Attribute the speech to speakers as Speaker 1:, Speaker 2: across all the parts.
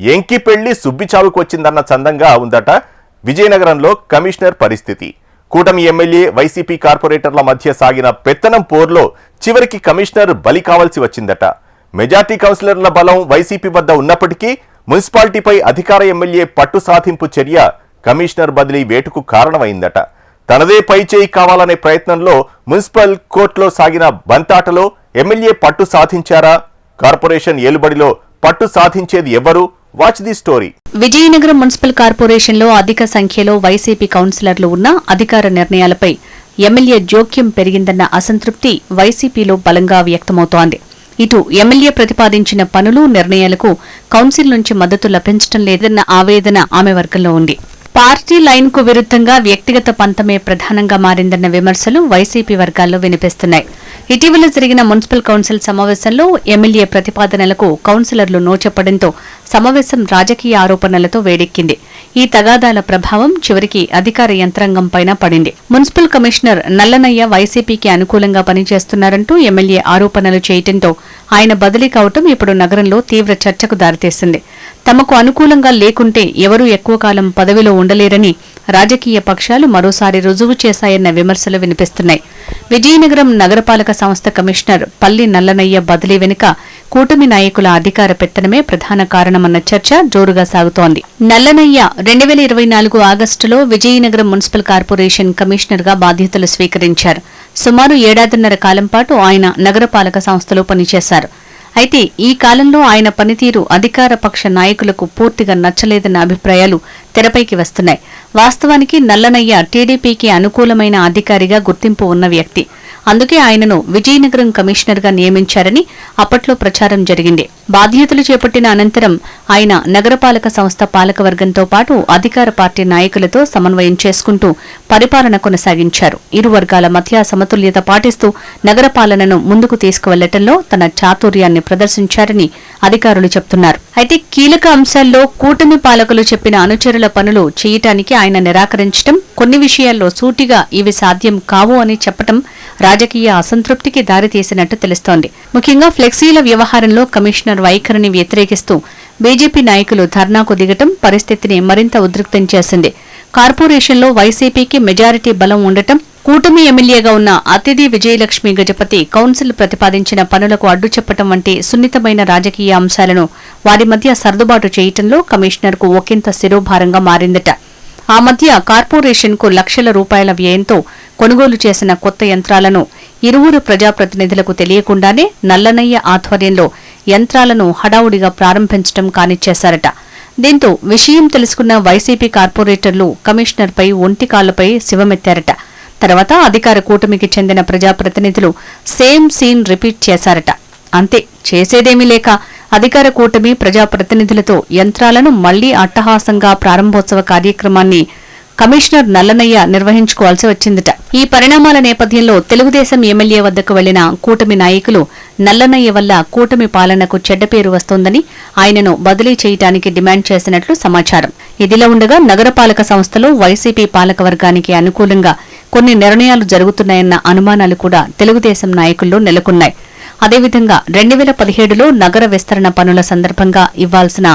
Speaker 1: ఎంకి పెళ్ళి సుబ్బి చావుకు వచ్చిందన్న చందంగా ఉందట విజయనగరంలో కమిషనర్ పరిస్థితి. కూటమి ఎమ్మెల్యే వైసీపీ కార్పొరేటర్ల మధ్య సాగిన పెత్తనం పోర్లో చివరికి కమిషనర్ బలి కావాల్సి వచ్చిందట. మెజార్టీ కౌన్సిలర్ల బలం వైసీపీ వద్ద ఉన్నప్పటికీ మున్సిపాలిటీపై అధికార ఎమ్మెల్యే పట్టు సాధింపు చర్య కమిషనర్ బదిలీ వేటుకు కారణమైందట. తనదే పై చేయి కావాలనే ప్రయత్నంలో మున్సిపల్ కోర్టులో సాగిన బంతాటలో ఎమ్మెల్యే పట్టు సాధించారా? కార్పొరేషన్ ఏలుబడిలో పట్టు సాధించేది ఎవరు? Watch the story
Speaker 2: Vizianagaram municipal కార్పొరేషన్లో అధిక సంఖ్యలో వైసీపీ కౌన్సిలర్లు ఉన్న అధికార నిర్ణయాలపై ఎమ్మెల్యే జోక్యం పెరిగిందన్న అసంతృప్తి వైసీపీలో బలంగా వ్యక్తమవుతోంది. ఇటు ఎమ్మెల్యే ప్రతిపాదించిన పనులు నిర్ణయాలకు కౌన్సిల్ నుంచి మద్దతు లభించడం లేదన్న ఆవేదన ఆమె వర్గంలో ఉంది. పార్టీ లైన్కు విరుద్ధంగా వ్యక్తిగత పంతమే ప్రధానంగా మారిందన్న విమర్శలు వైసీపీ వర్గాల్లో వినిపిస్తున్నాయి. ఇటీవల జరిగిన మున్సిపల్ కౌన్సిల్ సమావేశంలో ఎమ్మెల్యే ప్రతిపాదనలకు కౌన్సిలర్లు నోచెప్పడంతో సమావేశం రాజకీయ ఆరోపణలతో వేడెక్కింది. ఈ తగాదాల ప్రభావం చివరికి అధికార యంత్రాంగం పైన పడింది. మున్సిపల్ కమిషనర్ నల్లనయ్య వైసీపీకి అనుకూలంగా పనిచేస్తున్నారంటూ ఎమ్మెల్యే ఆరోపణలు చేయటంతో ఆయన బదిలీ కావటం ఇప్పుడు నగరంలో తీవ్ర చర్చకు దారితీసింది. తమకు అనుకూలంగా లేకుంటే ఎవరూ ఎక్కువ కాలం పదవిలో ఉండలేరని రాజకీయ పక్షాలు మరోసారి రుజువు చేశాయన్న విమర్శలు వినిపిస్తున్నాయి. విజయనగరం నగరపాలక సంస్థ కమిషనర్ పల్లి నల్లనయ్య బదిలీ వెనుక కూటమి నాయకుల అధికార పెత్తనమే ప్రధాన కారణమన్న చర్చ జోరుగా సాగుతోంది. నల్లనయ్య రెండు వేల ఇరవై నాలుగు ఆగస్టులో విజయనగరం మున్సిపల్ కార్పొరేషన్ కమిషనర్గా బాధ్యతలు స్వీకరించారు. సుమారు ఏడాదిన్నర కాలం పాటు ఆయన నగరపాలక సంస్థలో పనిచేశారు. అయితే ఈ కాలంలో ఆయన పనితీరు అధికార పక్ష నాయకులకు పూర్తిగా నచ్చలేదన్న అభిప్రాయాలు తెరపైకి వస్తున్నాయి. వాస్తవానికి నల్లనయ్య టీడీపీకి అనుకూలమైన అధికారిగా గుర్తింపు ఉన్న వ్యక్తి. అందుకే ఆయనను విజయనగరం కమిషనర్గా నియమించారని అప్పట్లో ప్రచారం జరిగింది. బాధ్యతలు చేపట్టిన అనంతరం ఆయన నగరపాలక సంస్థ పాలకవర్గంతో పాటు అధికార పార్టీ నాయకులతో సమన్వయం చేసుకుంటూ పరిపాలన కొనసాగించారు. ఇరు వర్గాల మధ్య సమతుల్యత పాటిస్తూ నగరపాలనను ముందుకు తీసుకువెళ్ళటంలో తన చాతుర్యాన్ని ప్రదర్శించారని అధికారులు చెబుతున్నారు అయితే కీలక అంశాల్లో కూటమి పాలకులు చెప్పిన అనుచరుల పనులు చేయటానికి ఆయన నిరాకరించడం కొన్ని విషయాల్లో సూటిగా ఇవి సాధ్యం కావు అని చెప్పటం రాజకీయ అసంతృప్తికి దారితీసినట్టు తెలుస్తోంది. ముఖ్యంగా ఫ్లెక్సీల వ్యవహారంలో కమిషనర్ వైఖరిని వ్యతిరేకిస్తూ బీజేపీ నాయకులు ధర్నాకు దిగటం పరిస్థితిని మరింత ఉద్రిక్తం చేసింది. కార్పొరేషన్లో వైసీపీకి మెజారిటీ బలం ఉండటం కూటమి ఎమ్మెల్యేగా ఉన్న అతిథి విజయలక్ష్మి గజపతి కౌన్సిల్ ప్రతిపాదించిన పనులకు అడ్డు చెప్పటం వంటి సున్నితమైన రాజకీయ అంశాలను వారి మధ్య సర్దుబాటు చేయటంలో కమిషనర్కు ఒకంత శిరోభారంగా మారిందట. ఆ మధ్య కార్పొరేషన్కు లక్షల రూపాయల వ్యయంతో కొనుగోలు చేసిన కొత్త యంత్రాలను ఇరువురు ప్రజాప్రతినిధులకు తెలియకుండానే నల్లనయ్య ఆధ్వర్యంలో యంత్రాలను హడావుడిగా ప్రారంభించడం కానిచ్చేశారట. దీంతో విషయం తెలుసుకున్న వైసీపీ కార్పొరేటర్లు కమిషనర్పై ఒంటికాళ్ళపై శివమెత్తారట. తర్వాత అధికార కూటమికి చెందిన ప్రజాప్రతినిధులు సేమ్ సీన్ రిపీట్ చేశారట. అంతే చేసేదేమీ లేక అధికార కూటమి ప్రజాప్రతినిధులతో యంత్రాలను మళ్ళీ అట్టహాసంగా ప్రారంభోత్సవ కార్యక్రమాన్ని కమిషనర్ నల్లనయ్య నిర్వహించుకోవాల్సి వచ్చిందట. ఈ పరిణామాల నేపథ్యంలో తెలుగుదేశం ఎమ్మెల్యే వద్దకు వెళ్ళిన కూటమి నాయకులు నల్లనయ్య వల్ల కూటమి పాలనకు చెడ్డ పేరు వస్తోందని ఆయనను బదిలీ చేయటానికి డిమాండ్ చేసినట్లు సమాచారం. ఇదిలా ఉండగా నగరపాలక సంస్థలో వైసీపీ పాలకవర్గానికి అనుకూలంగా కొన్ని నిర్ణయాలు జరుగుతున్నాయన్న అనుమానాలు కూడా తెలుగుదేశం నాయకుల్లో నెలకొన్నాయి. అదేవిధంగా రెండు వేల పదిహేడులో నగర విస్తరణ పనుల సందర్భంగా ఇవ్వాల్సిన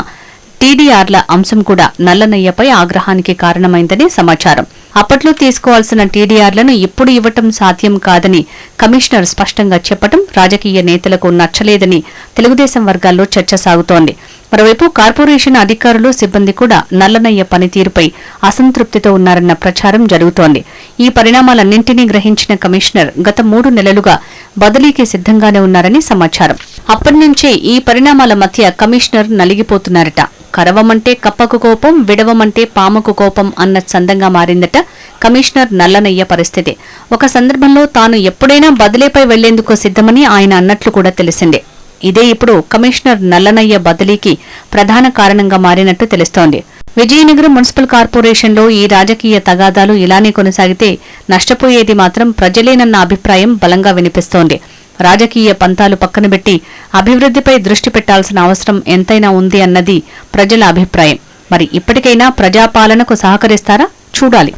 Speaker 2: టీడీఆర్ల అంశం కూడా నల్లనయ్యపై ఆగ్రహానికి కారణమైందని సమాచారం. అప్పట్లో తీసుకోవాల్సిన టీడీఆర్లను ఇప్పుడు ఇవ్వటం సాధ్యం కాదని కమిషనర్ స్పష్టంగా చెప్పటం రాజకీయ నేతలకు నచ్చలేదని తెలుగుదేశం వర్గాల్లో చర్చ సాగుతోంది. మరోవైపు కార్పొరేషన్ అధికారులు సిబ్బంది కూడా నల్లనయ్య పనితీరుపై అసంతృప్తితో ఉన్నారన్న ప్రచారం జరుగుతోంది. ఈ పరిణామాలన్నింటినీ గ్రహించిన కమిషనర్ గత మూడు నెలలుగా బదిలీకి సిద్ధంగానే ఉన్నారని సమాచారం. అప్పటి నుంచే ఈ పరిణామాల మధ్య కమిషనర్ నలిగిపోతున్నారట. కరవమంటే కప్పకు కోపం విడవమంటే పాముకు కోపం అన్న చందంగా మారిందట కమిషనర్ నల్లనయ్య పరిస్థితి. ఒక సందర్భంలో తాను ఎప్పుడైనా బదిలీపై వెళ్ళేందుకు సిద్ధమని ఆయన అన్నట్లు కూడా తెలిసిందే. ఇదే ఇప్పుడు కమిషనర్ నల్లనయ్య బదిలీకి ప్రధాన కారణంగా మారినట్టు తెలుస్తోంది. విజయనగరం మున్సిపల్ కార్పొరేషన్లో ఈ రాజకీయ తగాదాలు ఇలానే కొనసాగితే నష్టపోయేది మాత్రం ప్రజలేనన్న అభిప్రాయం బలంగా వినిపిస్తోంది. రాజకీయ పంతాలు పక్కనబెట్టి అభివృద్ధిపై దృష్టి పెట్టాల్సిన అవసరం ఎంతైనా ఉంది అన్నది ప్రజల అభిప్రాయం. మరి ఇప్పటికైనా ప్రజాపాలనకు సహకరిస్తారా? చూడాలి.